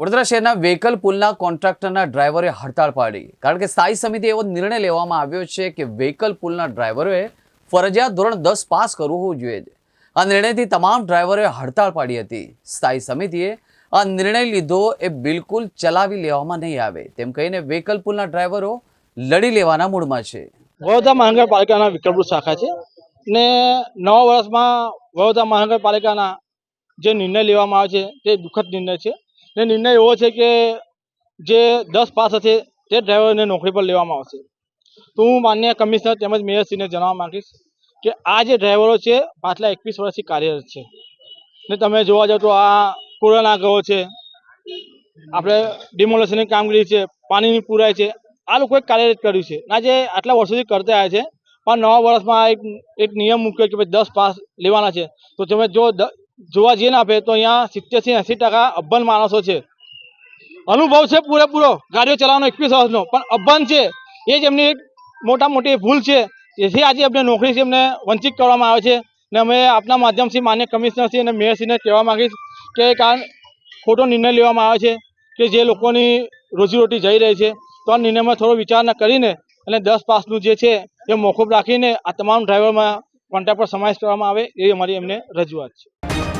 વડોદરા શહેરના વેહિકલ પુલના કોન્ટ્રાક્ટરના ડ્રાઈવરે હડતાળ પાડી. કારણ કે સ્થાયી સમિતિ એવો નિર્ણય લેવામાં આવ્યો છે કે વેહિકલ પુલના ડ્રાઈવરોએ ફરજિયાત ધોરણ દસ પાસ કરવું હોવું જોઈએ. આ નિર્ણયથી તમામ ડ્રાઈવરોએ હડતાળ પાડી હતી. સ્થાયી સમિતિએ આ નિર્ણય લીધો એ બિલકુલ ચલાવી લેવામાં નહીં આવે. તેમ કહીને વેહિકલ પુલના ડ્રાઈવરો લડી લેવાના મૂડમાં છે. વડોદરા મહાનગરપાલિકાના વિક્રમપુર શાખા છે ને નવા વર્ષમાં વડોદરા મહાનગરપાલિકાના જે નિર્ણય લેવામાં આવે છે તે દુઃખદ નિર્ણય છે. ને નિર્ણય એવો છે કે જે દસ પાસ હશે તે ડ્રાઈવરને નોકરી પર લેવામાં આવશે. તો હું માન્ય કમિશનર તેમજ મેયરશ્રીને જણાવવા માંગીશ કે આ જે ડ્રાઈવરો છે, પાછલા એકવીસ વર્ષથી કાર્યરત છે. ને તમે જોવા જાઓ તો આ કોરોના ગયો છે. આપણે ડિમોલેશનની કામગીરી છે, પાણીની પુરાય છે. આ લોકોએ કાર્યરત કર્યું છે. ના જે આટલા વર્ષોથી કરતા આવ્યા છે. પણ નવા વર્ષમાં એક એક નિયમ મૂક્યો કે ભાઈ દસ પાસ લેવાના છે. તો તમે જો જોવા જઈએ ને આપણે, તો અહીંયા સિત્તેરથી એંસી ટકા અભન માણસો છે. અનુભવ છે પૂરેપૂરો, ગાડીઓ ચલાવવાનો એકવીસ વર્ષનો, પણ અભ્બન છે, એ જ એમની મોટા મોટી ભૂલ છે. જેથી આજે એમને નોકરીથી એમને વંચિત કરવામાં આવે છે. ને અમે આપના માધ્યમથી માન્ય કમિશનરશ્રી અને મેયરશ્રીને કહેવા માંગીશ કે કારણ ખોટો નિર્ણય લેવામાં આવે છે કે જે લોકોની રોજીરોટી જઈ રહી છે. તો આ નિર્ણયમાં થોડો વિચારણા કરીને અને દસ પાસનું જે છે એ મોકૂફ રાખીને આ તમામ ડ્રાઈવરમાં કોન્ટ્રાક્ટ પર સમાવેશ કરવામાં આવે એ અમારી એમને રજૂઆત છે.